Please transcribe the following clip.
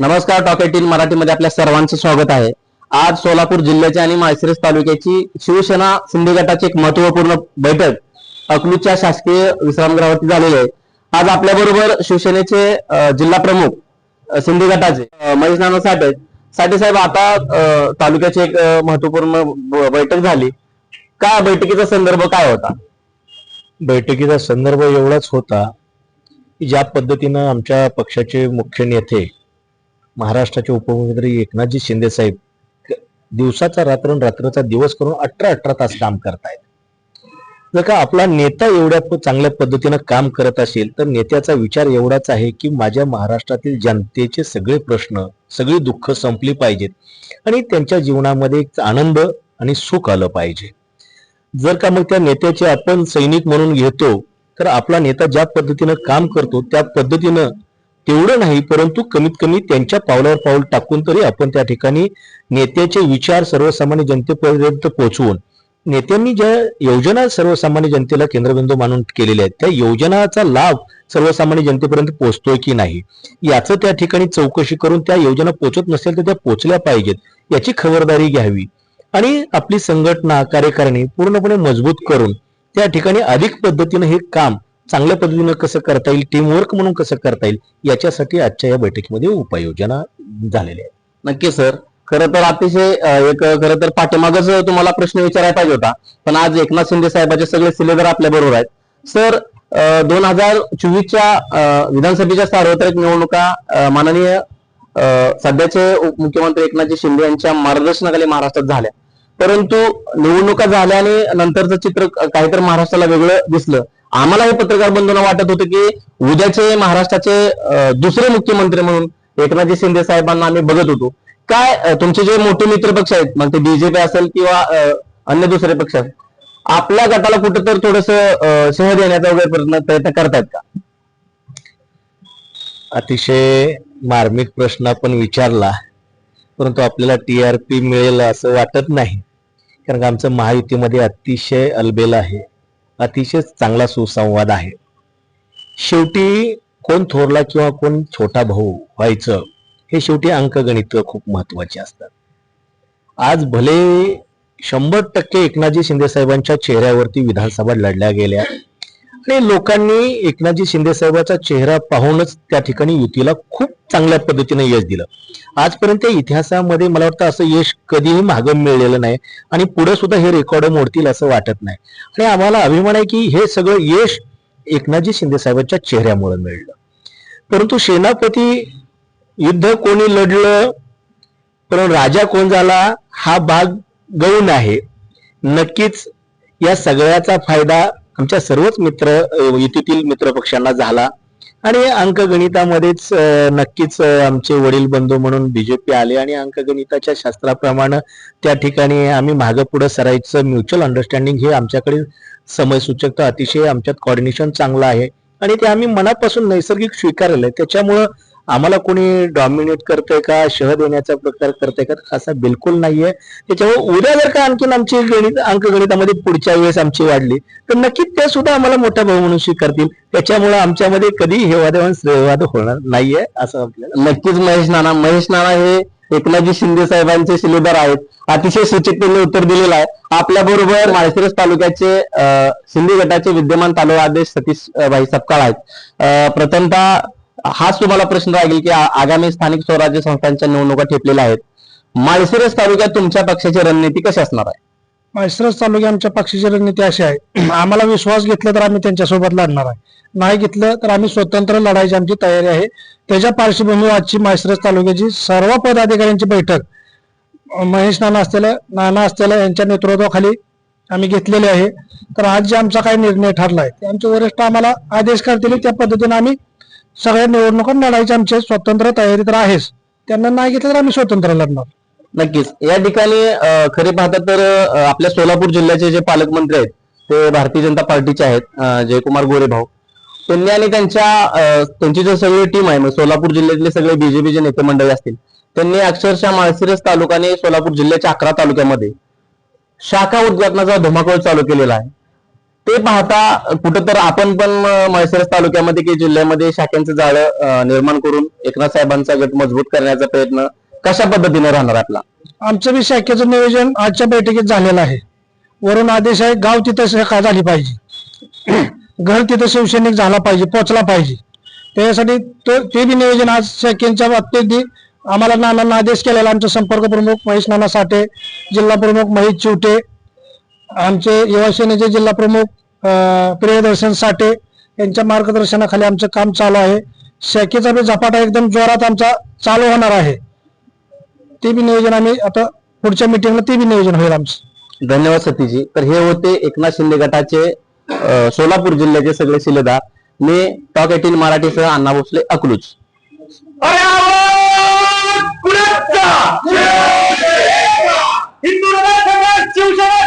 नमस्कार talk eighteen मराठीमध्ये आपल्या सर्वांचं स्वागत आहे. आज सोलापूर जिल्ह्याची आणि माळशिरस तालुक्याची शिवसेना शिंदे गटाची एक महत्त्वपूर्ण बैठक अकलूजच्या शासकीय विश्रामगृहावरती झालेली आहे. आज आपल्या बरोबर शिवसेनेचे जिल्हा प्रमुख अ, शिंदे गटाचे महेश नाना साठे साठे साहेब आता तालुक्याची एक महत्त्वपूर्ण बैठक झाली. का बैठकीचा संदर्भ काय होता? बैठकीचा संदर्भ एवढाच होता की ज्या पद्धतीनं आमच्या पक्षाचे मुख्य नेते महाराष्ट्राचे उपमुख्यमंत्री एकनाथजी शिंदे साहेब दिवसाचा रात्र रात्रीचा दिवस करून अठरा अठरा तास काम करतायत. जर का आपला नेता एवढ्या चांगल्या पद्धतीनं काम करत असेल तर नेत्याचा विचार एवढाच आहे की माझ्या महाराष्ट्रातील जनतेचे सगळे प्रश्न सगळी दुःख संपली पाहिजेत आणि त्यांच्या जीवनामध्ये एक आनंद आणि सुख आलं पाहिजे. जर का मग त्या नेत्याचे आपण सैनिक म्हणून घेतो तर आपला नेता ज्या पद्धतीनं काम करतो त्या पद्धतीनं तेवढं नाही परंतु कमीत कमी त्यांच्या पावलावर पाऊल टाकून तरी आपण त्या ठिकाणी नेत्याचे विचार सर्वसामान्य जनतेपर्यंत पोहोचवून नेत्यांनी ज्या योजना सर्वसामान्य जनतेला केंद्रबिंदू मानून केलेल्या आहेत त्या योजनाचा लाभ सर्वसामान्य जनतेपर्यंत पोहोचतोय की नाही याचं त्या ठिकाणी चौकशी करून त्या योजना पोहोचत नसेल तर त्या पोहोचल्या पाहिजेत याची खबरदारी घ्यावी. आणि आपली संघटना कार्यकारिणी पूर्णपणे मजबूत करून त्या ठिकाणी अधिक पद्धतीनं हे काम चांगल्या पद्धतीनं कसं करता येईल टीमवर्क म्हणून कसं करता येईल याच्यासाठी आजच्या या बैठकीमध्ये उपाययोजना झालेल्या आहेत. नक्की सर. खरं तर अतिशय एक खरं तर पाठीमागच तुम्हाला प्रश्न विचारायला पाहिजे होता. पण आज एकनाथ शिंदे साहेबांचे सगळे सिलेबस आपल्या बरोबर आहेत. सर दोन हजार चोवीसच्या विधानसभेच्या सार्वत्रिक निवडणुका माननीय सध्याचे उपमुख्यमंत्री एकनाथजी शिंदे यांच्या मार्गदर्शनाखाली महाराष्ट्रात झाल्या. परंतु निवडणुका झाल्याने नंतरचं चित्र काहीतरी महाराष्ट्राला वेगळं दिसलं. आम्हाला हे पत्रकार बंधूंना वाटत होतं की उद्याचे महाराष्ट्राचे दुसरे मुख्यमंत्री म्हणून एकनाथजी शिंदे साहेबांना आम्ही बघत होतो. काय तुमचे जे मोठे मित्र पक्ष आहेत मग ते बीजेपी असेल किंवा अन्य दुसरे पक्ष आहेत आपल्या गटाला कुठं तर थोडस शह देण्याचा वगैरे प्रयत्न प्रयत्न करतायत का? अतिशय मार्मिक प्रश्न आपण विचारला परंतु आपल्याला टी आर पी मिळेल असं वाटत नाही. कारण का आमचं महायुतीमध्ये अतिशय अलबेल आहे. अतिशय चांगला सुसंवाद आहे. शेवटी कोण थोरला किंवा कोण छोटा भाऊ व्हायचं हे शेवटी अंकगणित खूप महत्त्वाचे असतात. आज भले शंभर टक्के एकनाथजी शिंदे साहेबांच्या चेहऱ्यावरती विधानसभा लढल्या गेल्या आणि लोकांनी एकनाथजी शिंदे साहेबांचा चेहरा पाहूनच त्या ठिकाणी युतीला खूप चांगल्या पद्धतीने यश दिलं. आजपर्यंत इतिहासामध्ये मला वाटतं असं यश कधीही मागं मिळलेलं नाही आणि पुढे सुद्धा हे रेकॉर्ड मोडतील असं वाटत नाही. आणि आम्हाला अभिमान आहे की हे सगळं यश एकनाथजी शिंदे साहेबांच्या चेहऱ्यामुळे मिळलं. परंतु सेनापती युद्ध कोणी लढलं पण राजा कोण झाला हा भाग गौण आहे. नक्कीच या सगळ्याचा फायदा आमच्या सर्वच मित्र युतीतील मित्र पक्षांना झाला. आणि अंकगणितामध्येच नक्कीच आमचे वडील बंधू म्हणून बीजेपी आले आणि अंकगणिताच्या शास्त्राप्रमाणे त्या ठिकाणी आम्ही मागं पुढे सरायचं म्युच्युअल अंडरस्टँडिंग हे आमच्याकडे समयसूचकता अतिशय आमच्यात कॉर्डिनेशन चांगलं आहे. आणि ते आम्ही मनापासून नैसर्गिक स्वीकारलेलं आहे. त्याच्यामुळं आम्हाला कोणी डॉमिनेट करतंय का? शह देण्याचा प्रकार करतंय का? असा बिलकुल नाहीये. त्याच्यामुळे उद्या जर का आणखीन आमची गणित अंकगणितामध्ये पुढच्या वेळेस आमची वाढली तर नक्कीच ते सुद्धा आम्हाला मोठा भाऊ म्हणून स्वीकारतील. त्याच्यामुळे आमच्यामध्ये कधी हेवादेवान श्रेयवाद होणार नाहीये असं आपल्याला नक्कीच महेश नाना. महेश नाना हे एकनाथजी शिंदे साहेबांचे शिलेदार आहेत. अतिशय सूचिततेने उत्तर दिलेलं आहे. आपल्या बरोबर माळशिरस तालुक्याचे शिंदे गटाचे विद्यमान तालुका अध्यक्ष सतीश भाई सपकाळ आहेत. प्रथमतः हाच तुम्हाला प्रश्न राहील की आगामी स्थानिक स्वराज्य संस्थांच्या निवडणुका ठेपलेल्या आहेत. माळशिरस तालुक्यात तुमच्या पक्षाची रणनीती कशी असणार आहे? माळशिरस तालुक्या आमच्या पक्षाची रणनीती अशी आहे. आम्हाला विश्वास घेतला तर आम्ही त्यांच्यासोबत लढणार आहे. नाही घेतलं तर आम्ही स्वतंत्र लढायची आमची तयारी आहे. त्याच्या पार्श्वभूमीवर आजची माळशिरस तालुक्याची सर्व पदाधिकाऱ्यांची बैठक महेश नाना असलेल्या नाना असलेल्या यांच्या नेतृत्वाखाली आम्ही घेतलेली आहे. तर आज जे आमचा काही निर्णय ठरला आहे ते आमचे वरिष्ठ आम्हाला आदेश करतील. त्या पद्धतीने आम्ही सगळ्या निवडणुका लढायच्या आमच्या स्वतंत्र तयारी तर आहेच. त्यांना नाही घेतलं तर आम्ही स्वतंत्र लढणार. नक्कीच. या ठिकाणी खरे पाहता तर आपल्या सोलापूर जिल्ह्याचे जे पालकमंत्री आहेत ते भारतीय जनता पार्टीचे आहेत जयकुमार गोरे भाऊ त्यांनी आणि त्यांच्या त्यांची जो सगळी टीम आहे मग सोलापूर जिल्ह्यातले सगळे बीजेपीचे नेते मंडळी असतील त्यांनी अक्षरशः माळशिरस तालुक्याने सोलापूर जिल्ह्याच्या अकरा तालुक्यामध्ये शाखा उद्घाटनाचा धुमाकूळ चालू केलेला आहे. ते पाहता कुठं तर आपण पण म्हैसरस तालुक्यामध्ये की जिल्ह्यामध्ये शाखेंचं जाळं निर्माण करून एकनाथ साहेबांचा गट मजबूत करण्याचा प्रयत्न कशा पद्धतीने राहणार आपला? आमचं बी शाखेचं नियोजन आजच्या बैठकीत झालेलं आहे. वरून आदेश आहे गाव तिथं शाखा झाली पाहिजे. घर तिथं शिवसैनिक झाला पाहिजे पोचला पाहिजे. त्यासाठी तो ते बी नियोजन आज शाखेच्या बाबतीत आम्हाला नानांना आदेश केलेला आमचे संपर्क प्रमुख महेश नाना साठे जिल्हा प्रमुख महेश चिवटे आमचे युवा सेनेचे जिल्हा प्रमुख प्रियदर्शन साठे यांच्या मार्गदर्शनाखाली आमचं काम चालू आहे. शाखेचा बी झपाटा एकदम जोरात आमचा चालू होणार आहे. ते बी नियोजन आम्ही आता पुढच्या मिटिंगला ते बी नियोजन होईल आमचं. धन्यवाद सतीजी. तर हे होते एकनाथ शिंदे गटाचे सोलापूर जिल्ह्याचे सगळे शिलेदार. मी टॉक एटीन मराठीसह अण्णा भोसले अकलूज. हिंदू शिवसेना